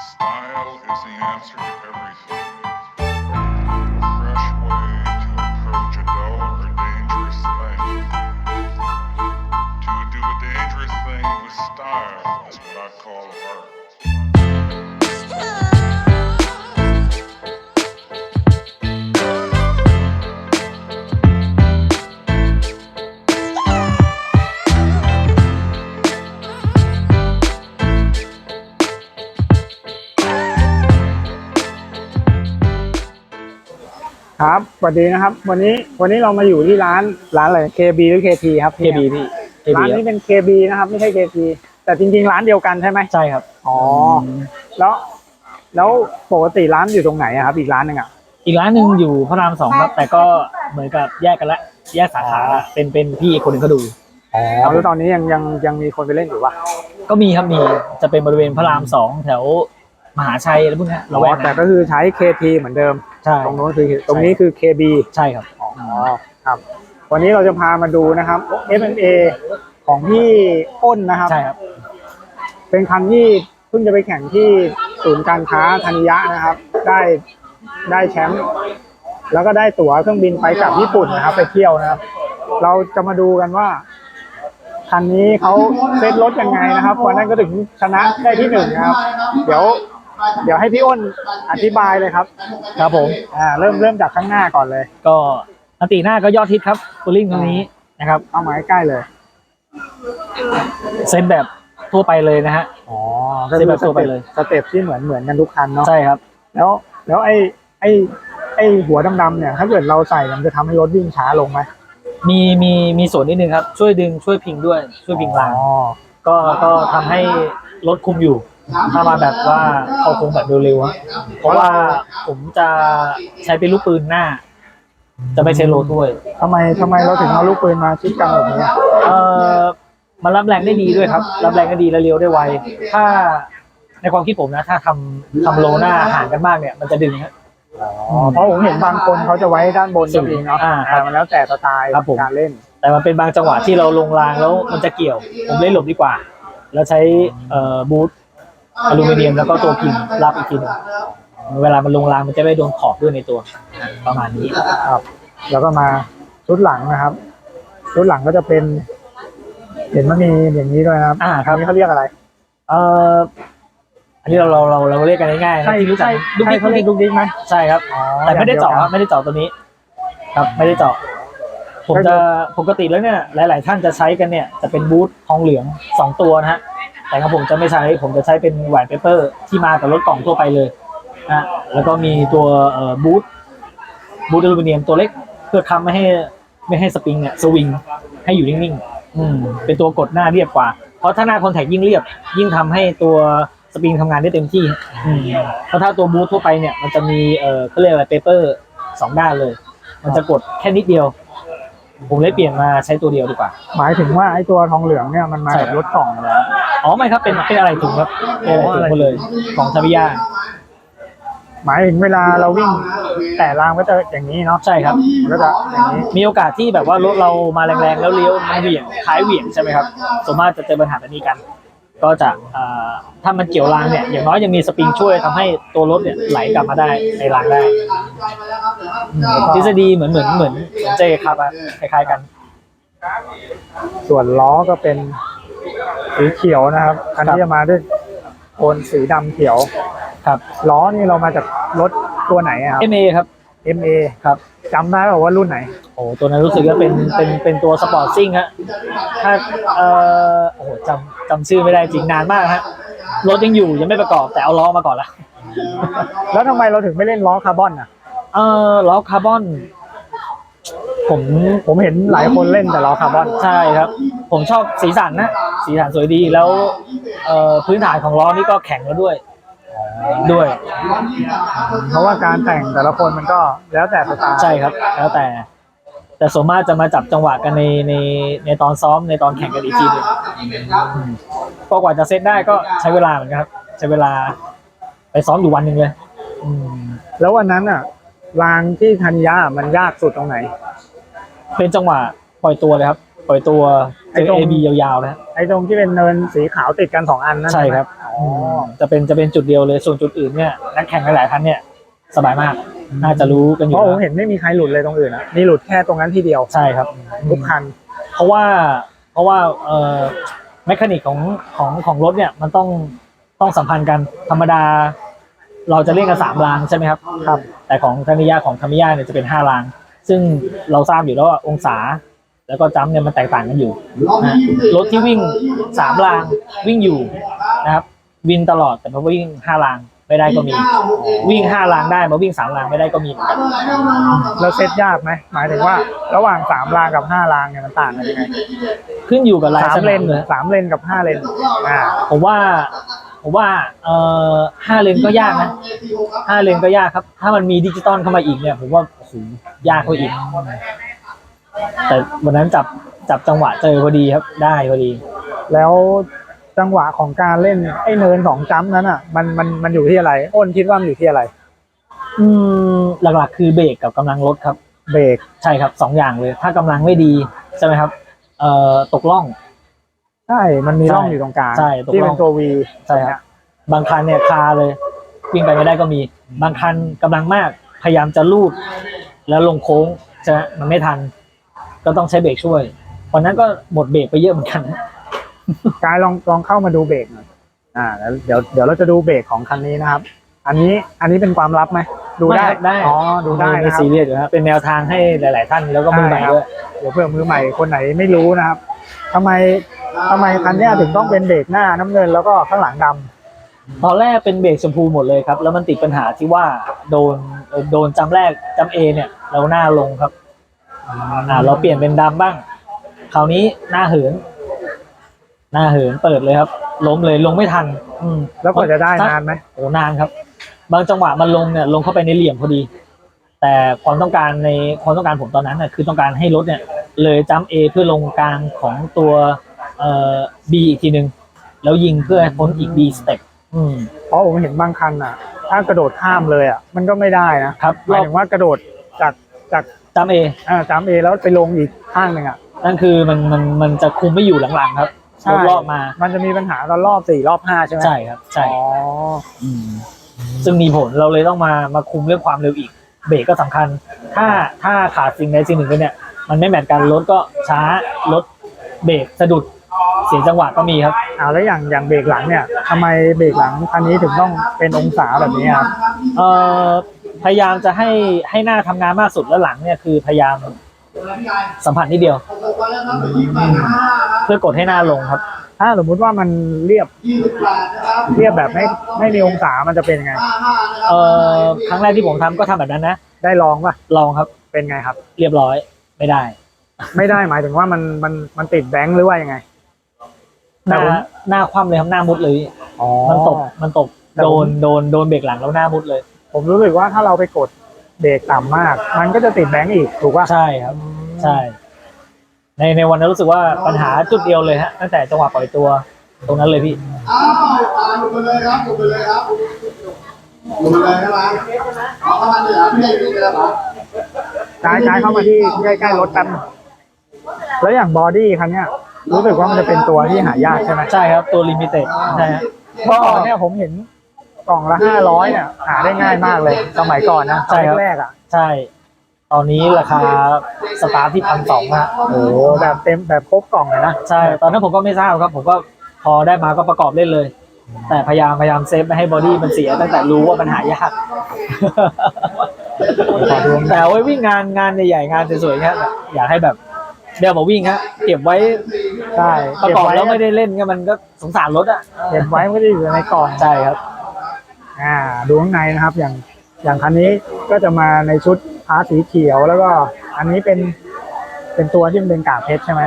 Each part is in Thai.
Style is the answer to everything. ครับสวัสดีนะครับ วันนี้วันนี้เรามาอยู่ที่ร้านร้านอะไร KB หรือ KT ครับ KB พี่ KB ร้านนี้เป็น KB นะครับ ไม่ใช่ KT แต่จริงๆ ร้านเดียวกันใช่ไหมใช่ครับ อ๋อ แล้ว แล้วปกติร้านอยู่ตรงไหนอะครับ อีกร้านหนึ่งอะอีกร้านหนึ่งอยู่พระรามสองครับ แต่ก็เหมือนกับแยกกันละแยกสาขาละเป็นเป็นพี่คนหนึ่งเขาดูอ๋อแล้วตอนนี้ยังยังยังมีคนไปเล่นอยู่ปะก็มีครับมีจะเป็นบริเวณพระรามสองแถว มหาชัยอะไรพวกเนี้ยอ๋เราแวอกแต่ก็คือใช้ KT เหมือนเดิม ใช่ ตรงโน้นคือตรงนี้คือ KB ใช่ครับ อ๋อครับ วันนี้เราจะพามาดูนะครับ MMA ของพี่อ้นนะครับ ใช่ครับ เป็นคันที่เพิ่งจะไปแข่งที่ศูนย์การค้าธนิยะนะครับ ได้ได้แชมป์แล้วก็ได้ตั๋วเครื่องบินไปกลับญี่ปุ่นนะครับ ไปเที่ยวนะครับ เราจะมาดูกันว่าคันนี้เขาเซตรถยังไงนะครับวันนั้นก็ถึงชนะได้ที่หนึ่งนะครับ เดี๋ยว เดี๋ยวให้พี่อ้นอธิบายเลยครับครับผมอ่าเริ่มเริ่มจากข้างหน้าก่อนเลย ก็อันติหน้าก็ยอดฮิตครับตัวลิงตัวนี้นะครับ เอามาใกล้ๆเลยเซตแบบทั่วไปเลยนะฮะอ๋อก็คือเซตแบบทั่วไปเลยสเต็ปที่เหมือนเหมือนกันทุกคันเนาะใช่ครับ แล้วแล้วไอ้ไอ้ไอ้หัวดำๆเนี่ยถ้าเกิดเราใส่มันจะทำให้รถวิ่งช้าลงไหมมีมีมีส่วนนิดนึงครับ ช่วยดึงช่วยพิงด้วยช่วยพิงรางอ๋อก็ก็ทำให้รถคุมอยู่ ถ้ามาแบบว่าเข้าโค้งแบบเร็วๆอะเพราะว่าผมจะใช้เป็นลูกปืนหน้า จะไม่ใช้โลถ้วย ทำไมทำไมเราถึงเอาลูกปืนมาชิดกันแบบนี้อะเอ่อมันรับแรงได้ดีด้วยครับ รับแรงได้ดีและเลี้ยวได้ไว ถ้าในความคิดผมนะ ถ้าทำทำโลหน้าห่างกันมากเนี่ย มันจะดึงฮะ อ๋อเพราะผมเห็นบางคนเขาจะไว้ด้านบนก็มีเนาะอ่าครับมันแล้วแต่สไตล์ครับผม การเล่น แต่มันเป็นบางจังหวะที่เราลงรางแล้วมันจะเกี่ยว ผมเลยหลบดีกว่า แล้วใช้เอ่อบูท อลูมิเนียมแล้วก็ตัวพิงรับอีกทีหนึงเวลามันลงรางมันจะไม่โดนขอบด้วยในตัวประมาณนี้ครับ แล้วก็มาชุดหลังนะครับ ชุดหลังก็จะเป็น เห็นมันมีอย่างนี้ด้วยนะครับอ่าครับอันนี้เขาเรียกอะไร เอ่ออันนี้เราเราเราเราเรียกกันง่ายๆนะที่รู้จักลูกใช่ดิ๊กเขาเรียกลูกดิ๊กไหมใช่ครับอ๋อแต่ไม่ได้เจาะอย่งครับยวกันไม่ได้เจาะตัวนี้ ครับไม่ได้เจาะผมจะปกติแล้วเนี่ยหลาย ๆ ท่านจะใช้กันเนี่ยจะเป็นบูททองเหลืองสองตัวนะฮะ แต่ครับผมจะไม่ใช้ผมจะใช้เป็นแหวนเปเปอร์ที่มากับรถกล่องทั่วไปเลยนะแล้วก็มีตัวเอ่อบูทบูทอลูมิเนียมตัวเล็กเพื่อค้ำไม่ให้ไม่ให้สปริงเนี่ยสวิงให้อยู่นิ่งๆอืมเป็นตัวกดหน้าเรียบกว่า เพราะถ้าหน้าคอนแทคยิ่งเรียบ ยิ่งทำให้ตัวสปริงทำงานได้เต็มที่อืมเพราะถ้าตัวบูททั่วไปเนี่ยมันจะมีเอ่อเขาเรียกอะไรเปเปอร์สองด้านเลย มันจะกดแค่นิดเดียว ผมเลยเปลี่ยนมาใช้ตัวเดียวดีกว่า หมายถึงว่าไอ้ตัวทองเหลืองเนี่ยมันมาใช่กับรถกล่องแล้ว อ๋อไม่ครับเป็นเป็นอะไรถุงครับเป็นอะไรถุงหมดเลย ของทาวิยาหมายถึงเวลาเราวิ่งแต่รางก็จะอย่างนี้เนาะใช่ครับมันก็จะอย่างนี้มีโอกาสที่แบบว่ารถเรามาแรงๆแล้วเลี้ยวมันเหวี่ยงท้ายเหวี่ยงใช่ไหมครับส่วนมากจะเจอปัญหาแบบนี้กัน ก็จะเอ่อถ้ามันเกี่ยวรางเนี่ยอย่างน้อยยังมีสปริงช่วยทำให้ตัวรถเนี่ยไหลกลับมาได้ในรางได้อืมทฤษฎีเหมือนเหมือนเหมือนเหมือนเจครับอะคล้ายๆกัน ส่วนล้อก็เป็น สีเขียวนะครับ คันนี้จะมาด้วยโทนสีดำเขียว ครับ ล้อนี่เรามาจากรถตัวไหนอะครับ MA ครับ MA ครับ จำได้เปล่าว่ารุ่นไหน โอ้ตัวนั้นรู้สึกว่าเป็นเป็นเป็นตัวสปอร์ตซิ่งฮะถ้าเอ่อโอ้โหจำจำชื่อไม่ได้จริงนานมากฮะรถยังอยู่ยังไม่ประกอบแต่เอาล้อมาก่อนละ แล้วทำไมเราถึงไม่เล่นล้อคาร์บอนอะ เอ่อล้อคาร์บอน ผมผมเห็นหลายคนเล่นแต่ล้อคาร์บอนใช่ครับ ผมชอบสีสันนะ สีสันสวยดีแล้วเอ่อพื้นฐานของล้อนี่ก็แข็งแล้วด้วยด้วย เพราะว่าการแต่งแต่ละคนมันก็แล้วแต่สไตล์ใช่ครับ แล้วแต่ แต่ส่วนมากจะมาจับจังหวะกันในในในตอนซ้อมในตอนแข่งกันอีกทีหนึงอืมก็กว่าจะเซตได้ก็ใช้เวลาเหมือนกันครับ ใช้เวลา ไปซ้อมอยู่วันหนึ่งเลย อืม แล้ววันนั้นอะรางที่ธัญญามันยากสุดตรงไหน เป็นจังหวะปล่อยตัวเลยครับ ปล่อยตัวไอ้เจอตรง เอบียาวๆนะไอ้ตรงที่เป็นเนินสีขาวติดกันสองอันนั่นใช่ครับอ๋อมจะเป็นจะเป็นจุดเดียวเลยส่วนจุดอื่นเนี่ยนักแข่งหลายๆท่านเนี่ยสบายมาก น่าจะรู้กันอเพยู่ราะผมแล้วเห็นไม่มีใครหลุดเลยตรงอื่นอะมีหลุดแค่ตรงนั้นทีเดียวใช่ครับ ทุกคันเพราะว่าเพราะว่าเอ่อแมคานิกของของของรถเนี่ยมันต้องต้องสัมพันธ์กันธรรมดา เราจะเรียกกันสามรางใช่ไหมครับครับ แต่ของธนิยาของธรรมิยาเนี่ยจะเป็นห้าราง ซึ่งเราทราบอยู่แล้วว่าองศา แล้วก็จัมป์เนี่ยมันแตกต่างกันอยู่นะรถที่วิ่งสามรางวิ่งอยู่นะครับ วินตลอดแต่มาวิ่งห้ารางไม่ได้ก็มี วิ่งห้ารางได้มาวิ่งสามรางไม่ได้ก็มีเหมือนกันแล้วเซตยากไหมหมายถึงว่า ระหว่างสามรางกับห้ารางเนี่ยมันต่างกันยังไงขึ้นอยู่กับลายสามสเลเลนนเลยสามเลนกับห้าเลนอ่าผมว่า ผมว่าเอ่อห้าเลนก็ยากนะห้าเลนก็ยากครับ ถ้ามันมีดิจิตอลเข้ามาอีกเนี่ย ผมว่าโอ้โหยากกว่าอีก แต่วันนั้นจับจับจังหวะเจอพอดีครับ ได้พอดี แล้วจังหวะของการเล่นไอ้เนินสองจัมป์นั้นอะ มันมันมันอยู่ที่อะไรอ้นคิดว่ามันอยู่ที่อะไร อืมหลักๆคือเบรกกับกำลังรถครับ เบรกใช่ครับสองอย่างเลย ถ้ากำลังไม่ดีใช่ไหมครับ เอ่อตกล่อง ใช่ มันมีใช่ร่องอยู่ตรงกลางใช่ตรงที่ร่เป็อง นตัววีใช่ครับ บางคันเนี่ยคาเลยวิ่งไปไม่ได้ก็มี บางคันกำลังมากพยายามจะลูดแล้วลงโค้งใช่ไหมมันไม่ทัน ก็ต้องใช้เบรกช่วยวันนั้นก็หมดเบรกไปเยอะเหมือนกันนะกายลองลองเข้ามาดูเบรกหน่อยอ่าแล้วเดี๋ยวเดี๋ยวเราจะดูเบรกของคันนี้นะครับ อันนี้อันนี้เป็นความลับไหมดูได้ม่ได้อ๋อดูได้ไม่นะครับซีเรียสอยู่นะเป็นแนวทางให้หลาย ๆ ท่านแล้วก็มือใหม่ด้วย เดี๋ยวเพื่อมือใหม่คนไหนไม่รู้นะครับทำไม ทำไมคันเนี้ยถึงต้องเป็นเบรกหน้าน้ำเงินแล้วก็ข้างหลังดำตอนแรกเป็นเบรกชมพูหมดเลยครับ แล้วมันติดปัญหาที่ว่าโดนเอ่อโดนจำแรกจำเอเนี่ยเราหน้าลงครับอ่าเราเปลี่ยนเป็นดำบ้าง คราวนี้หน้าเหิน หน้าเหินเปิดเลยครับ ล้มเลยลงไม่ทัน อืมแล้วกว่าจะได้นานไหมโอ้นานครับ บางจังหวะมันลงเนี่ย ลงเข้าไปในเหลี่ยมพอดี แต่ความต้องการในความต้องการผมตอนนั้นน่ะคือต้องการให้รถเนี่ย เลยจัมเอเพื่อลงกลางของตัว เอ่อ B อีกทีหนึ่งแล้วยิงเพื่อให้พ้นอีก B สเต็ปอืม เพราะผมเห็นบางคันอะ ถ้ากระโดดข้ามเลยอะ มันก็ไม่ได้นะครับหรมายอบถึงว่ากระโดดจากจากจัมเออ่าจามเอแล้วไปลงอีกข้างหนึ่งอะนั่นคือมันมันมันจะคุมไม่อยู่หลังๆครับใช่รถรอบมา มันจะมีปัญหาตอนรอบสี่รอบห้าใช่ไหมใช่ครับ ใช่อ๋อซึ่งมีผลเราเลยต้องมามาคุมเรื่องความเร็วอีก เบรกก็สำคัญ ถ้าถ้าขาดสิ่งใดสิ่งหนึ่งไปเนี่ย มันไม่แมทกันรถก็ช้ารถเบรกสะดุด เสียจังหวะก็มีครับ เอาแล้วอย่างอย่างเบรกหลังเนี่ยทำไมเบรกหลังคันนี้ถึงต้องเป็นองศาแบบนี้ครับเอ่อพยายามจะให้ให้หน้าทำงานมากสุดแล้วหลังเนี่ยคือพยายามสัมผัสนิดเดียว เพื่อกดให้หน้าลงครับ ถ้าสมมุติว่ามันเรียบเรียบแบบไม่ไม่มีองศามันจะเป็นยังไง เอ่อครั้งแรกที่ผมทำก็ทำแบบนั้นนะ ได้ลองป่ะลองครับเป็นไงครับ เรียบร้อยไม่ได้ ไม่ได้หมายถึงว่ามันมันมันติดแบงค์หรือว่ายังไง หน้าแต่ผมหน้าคว่ำเลยครับหน้ามุดเลยอ๋อ มันตกมันตกแต่ผมโดนโดนโดนเบรกหลังแล้วหน้ามุดเลย ผมรู้สึกว่าถ้าเราไปกดเบรกต่ำมาก มันก็จะติดแบงค์อีกถูกป่ะใช่ครับ ใช่ ในในวันนั้นรู้สึกว่าปัญหาจุดเดียวเลยฮะตั้งแต่จังหวะปล่อยตัว ตรงนั้นเลยพี่ อ้าวอ่าหลุดไปเลยครับหลุดไปเลยครับหลุดไปเลยใช่ไหมเอาเข้ามาเหนือพี่พี่เลยครับกายกายเข้ามาที่ใกล้ๆรถกันงแล้วอย่างบอดี้คันเนี้ย รู้สึกว่ามันจะเป็นตัวที่หายากใช่ไหมใช่ครับ ตัวลิมิเต็ดใช่ฮะเมื่อก่อนเนี่ยผมเห็นกล่องละห้าร้อยเนี่ยหาได้ง่ายมากเลย สมัยก่อนนะตอนแรกๆอะ ใช่ ตอนนี้ราคาสตาร์ทที่พันสองฮะโอ้โหแบบเต็มแบบครบกล่องเลยนะใช่ ตอนนั้นผมก็ไม่ทราบครับ ผมก็พอได้มาก็ประกอบเล่นเลย แต่พยายามพยายามเซฟไม่ให้บอดี้มันเสียตั้งแต่รู้ว่ามันหายากขอดูแต่เอาไว้วิ่งงานงานใหญ่ๆงานสวยๆเงี้ยแบบอยากให้แบบ เดี๋ยวมาวิ่งฮะเก็บไว้ใช่ประเก็บกอบไว้แล้วไม่ได้เล่นก็มันก็สงสารรถอะเก็บไว้มันก็จะอยู่ในกล่องใช่ครับ อ่าดูข้างในนะครับ อย่างอย่างคันนี้ก็จะมาในชุดพาร์ทสีเขียวแล้วก็ อันนี้เป็นเป็นตัวที่มันเป็นกากเพชรใช่ไหม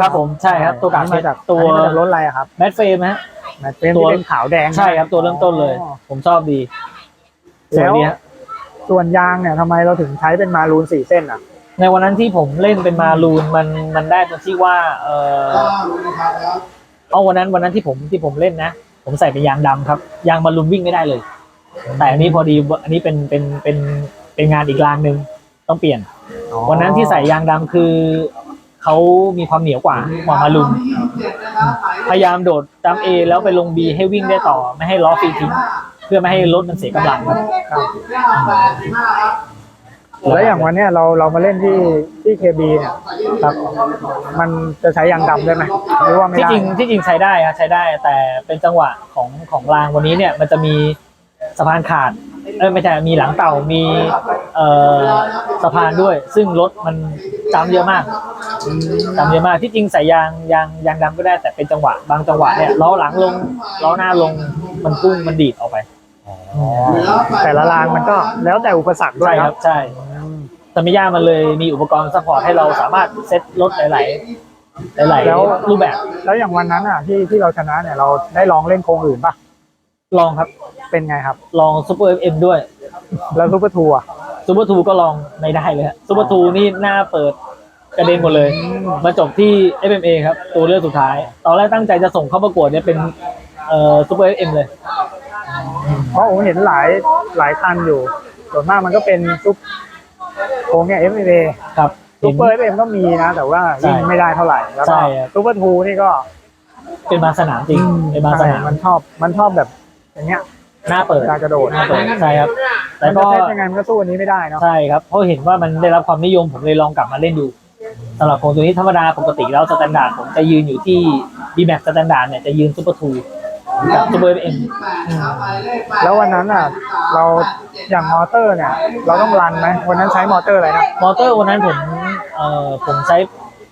ครับผมใช่ครับตัวกากเพมาชรจากตัวอันนี้มาจากรถอะไรอะครับแมทเฟรมฮะแมทเฟรมตัวที่เป็นขาวแดงใช่ครับตัวเริ่มต้นเลยอ๋อผมชอบดีสวยแล้วดีฮะส่วนยางเนี่ยทำไมเราถึงใช้เป็นมารูนสี่เส้นอะ ในวันนั้นที่ผมเล่นเป็นมารูนมันมันได้ตรงที่ว่า เอออ้าวหลุดนะครับแล้วเอาวันนั้นวันนั้นที่ผมที่ผมเล่นนะ ผมใส่เป็นยางดำครับ ยางมารูนวิ่งไม่ได้เลย แต่อันนี้พอดีอันนี้เป็นเป็นเป็นเป็นงานอีกรางหนึ่งต้องเปลี่ยน วันนั้นที่ใส่ยางดำคือเขามีความเหนียวกว่ากว่ามารูนพยายามโดดจำเอแล้วไปลงบีให้วิ่งได้ต่อ ไม่ให้ล้อฟรีทิ้ง เพื่อไม่ให้รถมันเสียกำลังครับ แล้วอย่างวันเนี้ยเราเรามาเล่นที่ที่เคบีเนี่ยครับมันจะใช้ยางดำได้ไหมหรือว่าไม่ที่ได้จริงที่จริงใช้ได้ครับใช้ได้แต่เป็นจังหวะของของรางวันนี้เนี่ยมันจะมีสะพานขาดเออไม่ใช่มีหลังเต่ามีเอ่อสะพานด้วย ซึ่งรถมันจำเยอะมากจำเยอะมากที่จริงใส่ยางยางยางดำก็ได้แต่เป็นจังหวะบางจังหวะเนี่ยล้อหลังลงล้อหน้าลงมันพุ่งมันดีดออกไป แต่ละรางมันก็แล้วแต่อุปสรรคด้วใช่ยคครัรับ บใช่ ตมิยามันเลยมีอุปกรณ์ซัพพอร์ตให้เราสามารถเซตรถหลาย ๆ หลาย แล้วๆ รูปแบบแล้วอย่างวันนั้นอะที่ที่เราชนะเนี่ยเราได้ลองเล่นโครงอื่นปะลองครับ เป็นไงครับ ลองซูเปอร์เอ็มด้วยแล้วซูเปอร์ทัวร์ ซูเปอร์ทูก็ลองไม่ได้เลยฮะซูเปอร์ทูนี่หน้าเปิดกระเด็นหมดเลยมาจบที่ FMA ครับ ตัวเลือกสุดท้าย ตอนแรกตั้งใจจะส่งเข้าประกวดเนี่ยเป็นเอ่อซูเปอร์เอ็มเลย เพราะผมเห็นหลายหลายคันอยู่ ส่วนมากมันก็เป็นซุป โค้งเนี่ยเอฟเอครับซูเปอร์เอฟเอ็มก็มีนะ แต่ว่าวิ่งไม่ได้เท่าไหร่แล้วใช่ก็ครับซูเปอร์ทูนี่ก็เป็นบางสนามจริงเป็นบางสใช่นามมันชอบมันชอบแบบอย่างเงี้ยหน้าเปิดการกระโดดหน้าเปิดใช่ครับแต่มันก็จะเซตยังไงมันก็สู้อันนี้ไม่ได้เนาะใช่ครับเพราะเห็นว่ามันได้รับความนิยมผมเลยลองกลับมาเล่นดูสำหรับของตัวนี้ธรรมดาปกติแล้วสแตนดาร์ดผมจะยืนอยู่ที่ b m a x สแตนดาร์ดเนี่ยจะยืนซูเปอร์ทู กับซูเปอร์เอ็มแล้ววันนั้นอะ เราอย่างมอเตอร์เนี่ย เราต้องรันไหมวันนั้นใช้มอเตอร์อะไรนะมอเตอร์วันนั้นผมเอ่อผมใช้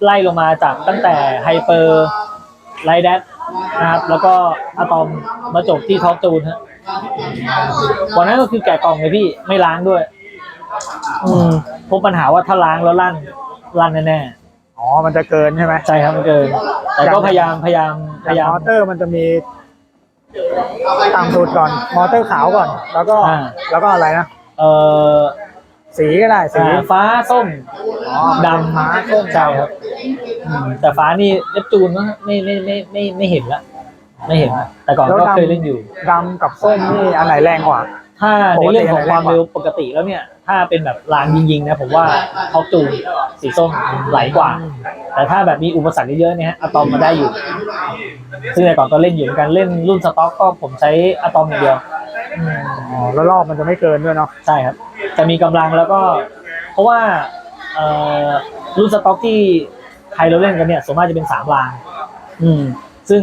ไล่ลงมาจากตั้งแต่ไฮเปอร์ไลแดดนะครับ แล้วก็อะตอมมาจบที่ท็อปจูนฮะวันนั้นก็คือแกะกล่องเลยพี่ไม่ล้างด้วย อืมพบปัญหาว่าถ้าล้างแล้วลั่นลั่นแน่อ๋อมันจะเกินใช่ไหมๆใช่ครับมันเกิน แต่ก็พยายามพยายามอพยายาย่างมมอเตอร์มันจะมี ต่ำสุดก่อน มอเตอร์ขาวก่อน แล้วก็อ่า แล้วก็อะไรนะ เอ่อสีก็ได้สีอ่าฟ้าส้มอ๋อดำฟ้าส้มใช่ครับอืมแต่ฟ้านี่เนปจูนมั้งไม่ไม่ไม่ไม่ไม่เห็นละ ไม่เห็นละแต่ก่อนแล้วก็ดำเคยเล่นอยู่ ดำกับส้มนี่อันไหนแรงกว่า ถ้าในเรื่องของความเร็วปกติแล้วเนี่ย ถ้าเป็นแบบลางยิงๆนะผมว่าท็อปจูนสีส้มไหลกว่า แต่ถ้าแบบมีอุปสรรคเยอะๆเนี่ยฮะอะตอมมาได้อยู่ ซึ่งแต่ก่อนก็เล่นอยู่เหมือนกันเล่นรุ่นสต็อกก็ผมใช้อะตอมอย่างเดียวอืมอ๋อแล้วรอบมันจะไม่เกินด้วยเนาะใช่ครับ จะมีกำลังแล้วก็ เพราะว่าเอ่อรุ่นสต็อกที่ไทยเราเล่นกันเนี่ยส่วนมากจะเป็นสามราง อืม ซึ่ง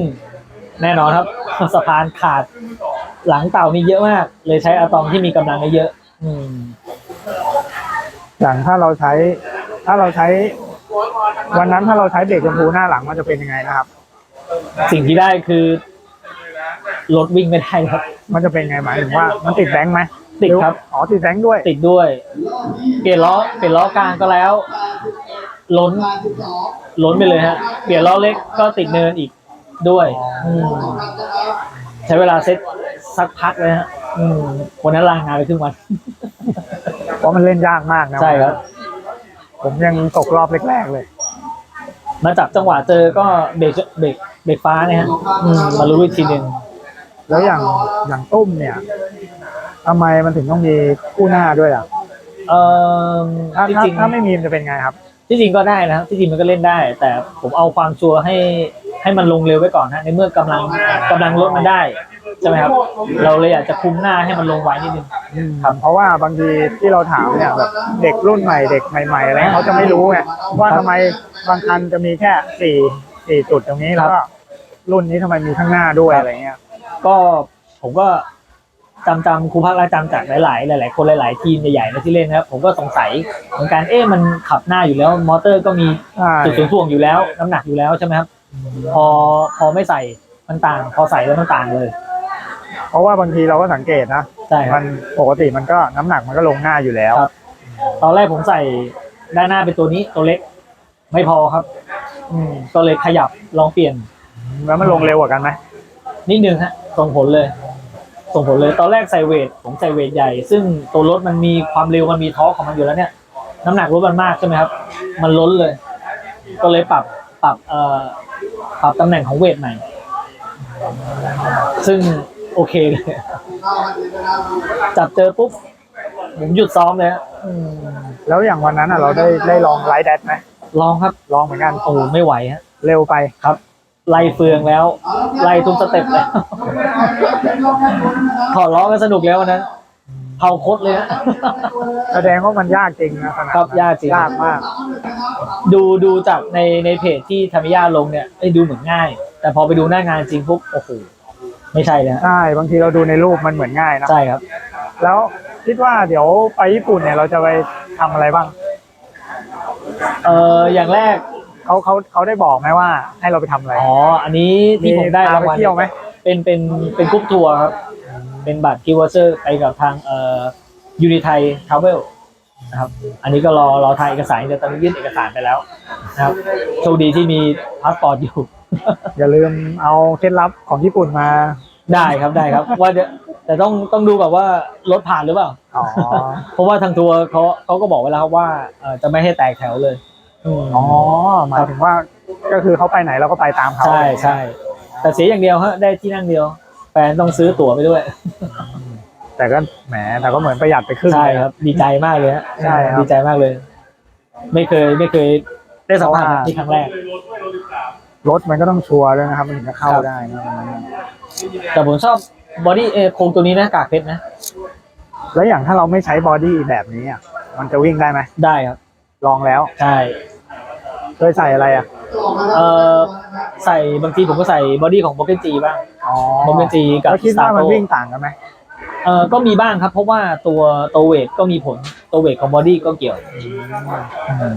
แน่นอนครับสะพานขาด หลังเต่านี่เยอะมาก เลยใช้อะตอมที่มีกำลังเยอะๆอืม อย่างถ้าเราใช้ ถ้าเราใช้ วันนั้นถ้าเราใช้เบรกชมพูหน้าหลังมันจะเป็นยังไงนะครับ สิ่งที่ได้คือรถวิ่งไม่ได้ครับ มันจะเป็นไงหมายถึงว่ามันติดแบงค์ไหมติดครับอ๋อติดแบงค์ด้วย ติดด้วย เปลี่ยนล้อเปลี่ยนล้อกลางก็แล้ว ล้น ล้นไปเลยฮะ เปลี่ยนล้อเล็กก็ติดเนินอีกด้วย อืม ใช้เวลาเซ็ตสักพักเลยฮะอืมวันนั้นลางงานไปครึ่งวัน เพราะมันเล่นยากมากนะใช่ครับ ผมยังตกรอบแรกๆเลย มาจับจังหวะเจอก็เบรกเบรกเบรกฟ้าเนี่ยฮะอืมมารู้อีกทีหนึ่งแล้วอย่างอย่างตุ้มเนี่ยทำไมมันถึงต้องมีคู่หน้าด้วยอะเออถ้าจถ้าริงๆถ้าไม่มีมันจะเป็นไงครับที่จริงก็ได้นะครับที่จริงมันก็เล่นได้ แต่ผมเอาความชัวร์ให้ ให้มันลงเร็วไว้ก่อนฮะในเมื่อกำลังกำลังลดมันได้ใช่ไหมครับ เราเลยอยากจะคุมหน้าให้มันลงไว้นิดนึงครับเพราะว่าบางทีที่เราถามเนี่ยแบบเด็กรุ่นใหม่เด็กใหม่ๆอะไรเงี้ยเขาจะไม่รู้ไงว่าทำไมบางคันจะมีแค่สี่สี่จุดตรงนี้แล้วก็รุ่นนี้ทำไมมีข้างหน้าด้วยอะไรเงี้ย ก็ผมก็จำจำครูพักและจำจากหลาย ๆ หลาย ๆ คนหลาย ๆ ทีมใหญ่ๆนะที่เล่นนะครับ ผมก็สงสัยเหมือนกันเอ๊ะมันขับหน้าอยู่แล้ว มอเตอร์ก็มีใช่จุดสูงถ่วงอยู่แล้ว น้ำหนักอยู่แล้วใช่ไหมครับ พอพอไม่ใส่มันต่าง พอใส่แล้วมันต่างเลย เพราะว่าบางทีเราก็สังเกตนะใช่คมัรับนปกติมันก็น้ำหนักมันก็ลงหน้าอยู่แล้ว ครับ ตอนแรกผมใส่ด้านหน้าเป็นตัวนี้ตัวเล็ก ไม่พอครับ อืมก็เลยขยับลองเปลี่ยนแล้วมันลงเร็วกว่ากันไหมนิดนึงฮะส่งผลเลย ส่งผลเลย ตอนแรกใส่เวทผมใส่เวทใหญ่ ซึ่งตัวรถมันมีความเร็วมันมีทอร์คของมันอยู่แล้วเนี่ย น้ำหนักรถมันมากใช่ไหมครับ มันล้นเลย ก็เลยปรับปรับเอ่อ ปรับตำแหน่งของเวทใหม่ ซึ่งโอเคเลย จับเจอปุ๊บ ผมหยุดซ้อมเลยฮะอืมแล้วอย่างวันนั้นอะเราได้ได้ลองไลท์แดดไหมลองครับ ลองเหมือนกันโอ้ไม่ไหวฮะ เร็วไปครับ ไล่เฟืองแล้ว ไล่ทุกสเต็ปแล้ว ถอดล้อกันสนุกแล้ววันนั้น เผาคดเลยนะแสดงว่ามันยากจริงนะสนามครับยากจริง ยากมาก ดูดูจากในในเพจที่ธรรมิยาลงเนี่ยไอ้ยดูเหมือนง่าย แต่พอไปดูหน้างานจริงปุ๊บโอ้โหไม่ใช่เลยฮะใช่บางทีเราดูในรูปมันเหมือนง่ายนะ ใช่ครับ แล้วคิดว่าเดี๋ยวไปญี่ปุ่นเนี่ยเราจะไปทำอะไรบ้างเอ่ออย่างแรก เขาเขาเขาได้บอกไหมว่า ให้เราไปทำอะไร อ๋อ อันนี้ที่ผมได้รางวัลพไปเที่ยวไหม เป็นเป็นเป็นกรุ๊ปทัวร์ครับ เป็นบัตรคิวเซอร์ไปกับทางเอ่อ ยูนิไทยทราเวลนะครับ อันนี้ก็รอรอถ่ายเอกสารเดี๋ยวตอนนี้ยื่นเอกสารไปแล้วนะครับโชคดีที่มีพาสปอร์ตอยู่ อย่าลืมเอาเคล็ดลับของญี่ปุ่นมาได้ครับได้ครับ ว่าจะแต่ต้องต้องดูกับว่ารถผ่านหรือเปล่าอ๋อเพราะว่าทางทัวร์เขาเขาก็บอกไว้แล้วครับว่าเอ่อจะไม่ให้แตกแถวเลยอ๋อหมายถึงว่าก็คือเขาไปไหนเราก็ไปตามเขาใช่ใช่แต่เสียอย่างเดียวฮะได้ที่นั่งเดียวแฟนต้องซื้อตั๋วไปด้วย แต่ก็แหมแต่ก็เหมือนประหยัดไปครึ่งใช่ครับ ดีใจมากเลยฮะใช่ครับดีใจมากเลย ไม่เคยไม่เคยได้สัมผัสแบบนี่ครั้งแรก รถมันก็ต้องชัวร์ด้วยนะครับ มันถึงจะเข้าครับ ได้นะแต่ผมชอบบอดี้เอโครงตัวนี้นะกากเพชรนะ แล้วอย่างถ้าเราไม่ใช้บอดี้แบบนี้อะมันจะวิ่งได้ไหมได้ครับ ลองแล้วใช่ เคยใส่อะไรอะเอ่อใส่บางทีผมก็ใส่บอดี้ของโบเกนจีบ้างอ๋อโบเกนจีกับแล้วคิดสตาว่าร์มันโตวิ่งต่างกันไหม เอ่อก็มีบ้างครับ เพราะว่าตัวตัวเวทก็มีผลตัวเวทของบอดี้ก็เกี่ยว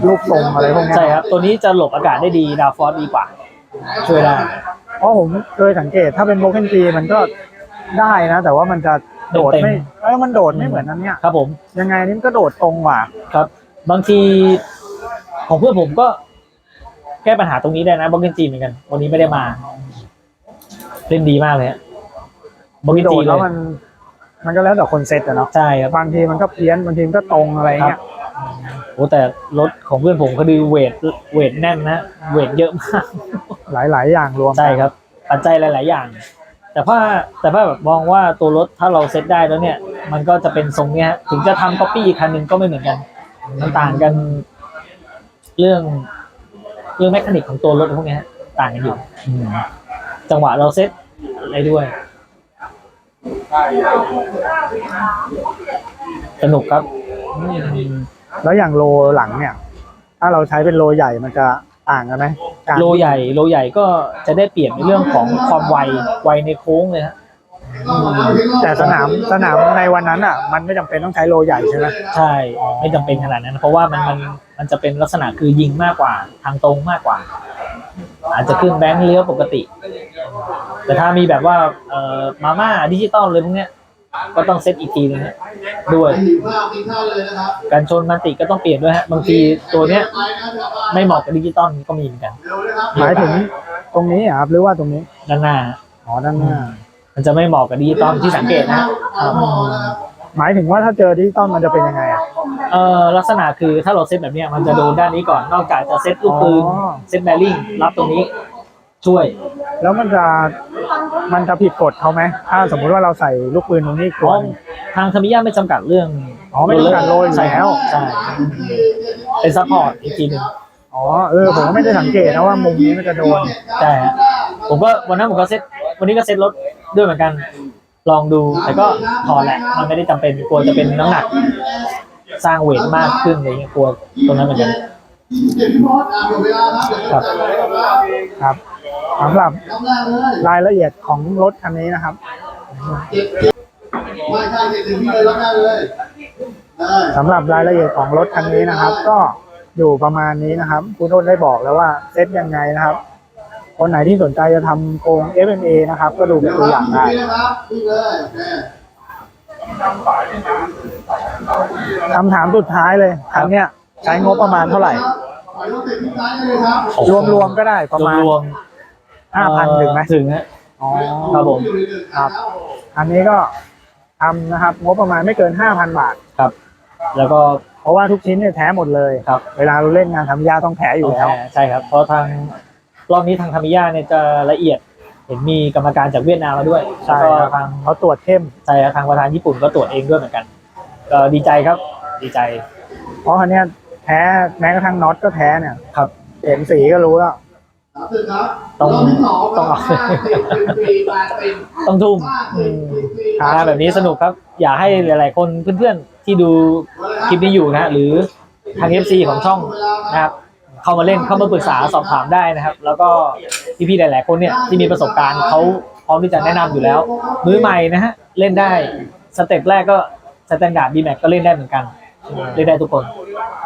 ลูกทรงอะไรพวกเนี้ยใช่ครับ ตัวนี้จะหลบอากาศได้ดีดาวฟอสดีกว่า ช่วยได้เพราะผมเคยสังเกตถ้าเป็นโบเกนจีมันก็ได้นะ แต่ว่ามันจะโดดเต็มๆไม่เออมันโดดไม่เหมือนนั้นเนี่ยครับ ผม ยังไงนี่มันก็โดดตรงกว่าครับ บางทีของเพื่อนผมก็ แก้ปัญหาตรงนี้ได้นะบล็อกเกนจีเหมือนกัน วันนี้ไม่ได้มา เล่นดีมากเลยฮะบล็อกเกนโดจีดเลแล้วย มันมันก็แล้วแต่คนเซตอะเนาะใช่ครับบางทีมันก็เพี้ยนบางทีมันก็ตรงอะไรเงี้ยโอ้แต่รถของเพื่อนผมเขาดูเวทเวทแน่นนะเวทเยอะมาก หลายๆอย่างรวมกันใช่ครับปัจจัยหลาย ๆ อย่าง แต่ถ้าแต่ถ้าแบบมองว่าตัวรถถ้าเราเซ็ตได้แล้วเนี่ย มันก็จะเป็นทรงเนี้ยถึงจะทำก๊อปปี้อีกคันหนึ่งก็ไม่เหมือนกันมันต่างกัน เรื่องเรื่องแมคานิกของตัวรถพวกเนี้ยต่างกันอยู่อืมจังหวะเราเซ็ตอะไรด้วย สนุกครับอืมแล้วอย่างโลหลังเนี่ย ถ้าเราใช้เป็นโลใหญ่มันจะต่างกันไหมการโลใหญ่โลใหญ่ก็จะได้เปรียบในเรื่องของความไวไวในโค้งเลยฮะแต่สนามสนามในวันนั้นอะ มันไม่จำเป็นต้องใช้โลใหญ่ใช่ไหมใช่ ไม่จำเป็นขนาดนั้น เพราะว่ามันมันมันจะเป็นลักษณะคือยิงมากกว่า ทางตรงมากกว่า อาจจะขึ้นแบงค์เลี้ยวปกติ แต่ถ้ามีแบบว่าเอ่อมาม่าดิจิตอลเลยพวกเนี้ยก็ต้องเซตอีกทีนึงฮะด้วยหิวข้าวกินข้าวเลยนะครับการชนมันติก็ต้องเปลี่ยนด้วยฮะบางทีตัวเนี้ยไปนะเดี๋ยวไปไม่เหมาะกับดิจิตอลก็มีเหมือนกันเร็วเลยครับหมายถึงตรงนี้อะครับหรือว่าตรงนี้ด้านหน้าอ๋อด้านหน้า มันจะไม่เหมาะกับดิจิตอลที่สังเกตนะเอาพอนะครับหมายถึงว่าถ้าเจอดิจิตอลมันจะเป็นยังไงอะเอ่อลักษณะคือถ้าเราเซตแบบเนี้ยมันจะโดนด้านนี้ก่อนนอกจากจะเซตลูกปืนอ๋อเซตแบริ่งรับตรงนี้ ช่วย แล้วมันจะมันจะผิดกฎเขาไหมถ้าสมมุติว่าเราใส่ลูกปืนตรงนี้กเพลัวราะทางธรรมิยะไม่จำกัดเรื่องอ๋อไม่จำกัดโลอยู่ใช่แล้ว ใช่เป็นซัพพอร์ตอีกทีหนึ่งอ๋อเออผมก็ไม่ได้สังเกตนะว่ามุมนี้มันจะโดน ใช่ฮะผมก็วันนั้นผมก็เซตวันนี้ก็เซตรถด้วยเหมือนกัน ลองดูแต่ก็พอแหละมันไม่ได้จำเป็นกลัวจะเป็นน้ำหนัก สร้างเวทมากขึ้นอะไรเงี้ยกลัวตรงนั้นเหมือนกันเดี๋ยวพี่มอสอะหมดเวลาครับเดี๋ยวจะจับเวลาครับ สำหรับคำแรกเลยรายละเอียดของรถคันนี้นะครับเจ็ดเจ็ดไม่ใช่เจ็ดถึงพี่เลยรับได้เลยได้สำหรับรายละเอียดของรถคันนี้นะครับ ก็อยู่ประมาณนี้นะครับคุณต้นได้บอกแล้วว่าเซ็ตยังไงนะครับ คนไหนที่สนใจจะทำโครง FMA นะครับ ก็ดูเป็นตัวอย่างได้พี่นะครับพี่เลยโอเคคำถามสุดท้ายเลยคันเนี้ยใช้งบประมาณเท่าไหร่ปล่อยรถติดทิ้งท้ายได้เลยครับรวมๆก็ได้ประมาณรวม ห้าพันถึงไหมถึงฮะอ๋อครับผมครับ อันนี้ก็ทำนะครับงบประมาณไม่เกินห้าพันบาทครับ แล้วก็เพราะว่าทุกชิ้นเนี่ยแท้หมดเลยครับ เวลาเราเล่นงานทำยาต้องแท้อยู่แล้วใช่ครับ เพราะทางรอบนี้ทางธรรมิยะเนี่ยจะละเอียดเห็นมีกรรมการจากเวียดนามมาด้วยใช่แล้วก็ครับทางเขาตรวจเข้มใช่ครับทางประธานญี่ปุ่นก็ตรวจเองด้วยเหมือนกันก็ดีใจครับ ดีใจ เพราะคันเนี้ยแท้แม้กระทั่งน็อตก็แท้เนี่ยครับเห็นสีก็รู้แล้วสามสิบครับ ต้องรบที่สองต้องเอาห้าสิบสิบสี่แปดสิบต้องทุ่มห้าสิบสิบสี่งานแบบนี้สนุกครับ อยากให้หลาย ๆ คนเพื่อนๆที่ดูคลิปนี้อยู่นะฮะหรือทาง FC ของช่องนะครับ เข้ามาเล่นเข้ามาปรึกษาสอบถามได้นะครับ แล้วก็พี่ๆหลาย ๆ คนเนี่ยที่มีประสบการณ์เขาพร้อมที่จะแนะนำอยู่แล้ว มือใหม่นะฮะเล่นได้สเต็ปแรกก็สแตนดาร์ดดีแม็กก็เล่นได้เหมือนกัน เล่นได้ทุกคน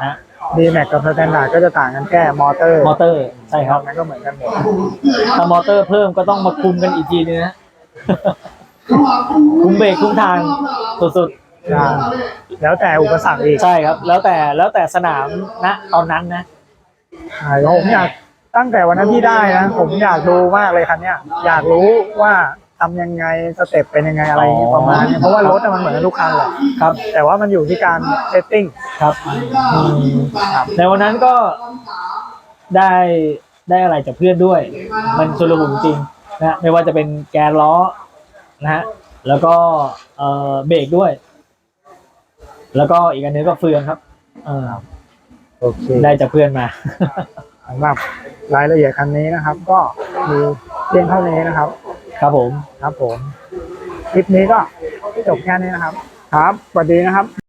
นะ ดีแม็กกับสแตนดาร์ดก็จะต่างกันแค่มอเตอร์มอเตอร์ใช่ครับนั้นก็เหมือนกันหมดถ้ามอเตอร์เพิ่มก็ต้องมาคุมกันอีกทีนึงนะคุมเบรกคุมทางสุดใช่แล้วแต่อุปสรรคอีกๆใช่ครับ แล้วแต่แล้วแต่สนามนะตอนนั้นนะใช่ผมอยากตั้งแต่วันนั้นที่ได้นะ ผมอยากดูมากเลยคันเนี้ยอยากรู้ว่า ทำยังไงสเต็ปเป็นยังไงอะไรอย่างเงี้ยประมาณเนี้ยเพราะว่ารถอะมันเหมือนกันทุกคันแหละครับ แต่ว่ามันอยู่ที่การเซตติ้งครับอืมในวันนั้นก็ได้ได้อะไรจากเพื่อนด้วย มันชุลมุนจริงนะไม่ว่าจะเป็นแกนล้อนะฮะแล้วก็เอ่อเบรกด้วย แล้วก็อีกอันนึงก็เฟืองครับเออโอเคได้จากเพื่อนมา สำหรับรายละเอียดคันนี้นะครับ ก็มีเพียงเท่านี้นะครับ ครับผม ครับผม คลิปนี้ก็จบแค่นี้นะครับ ครับสวัสดีนะครับ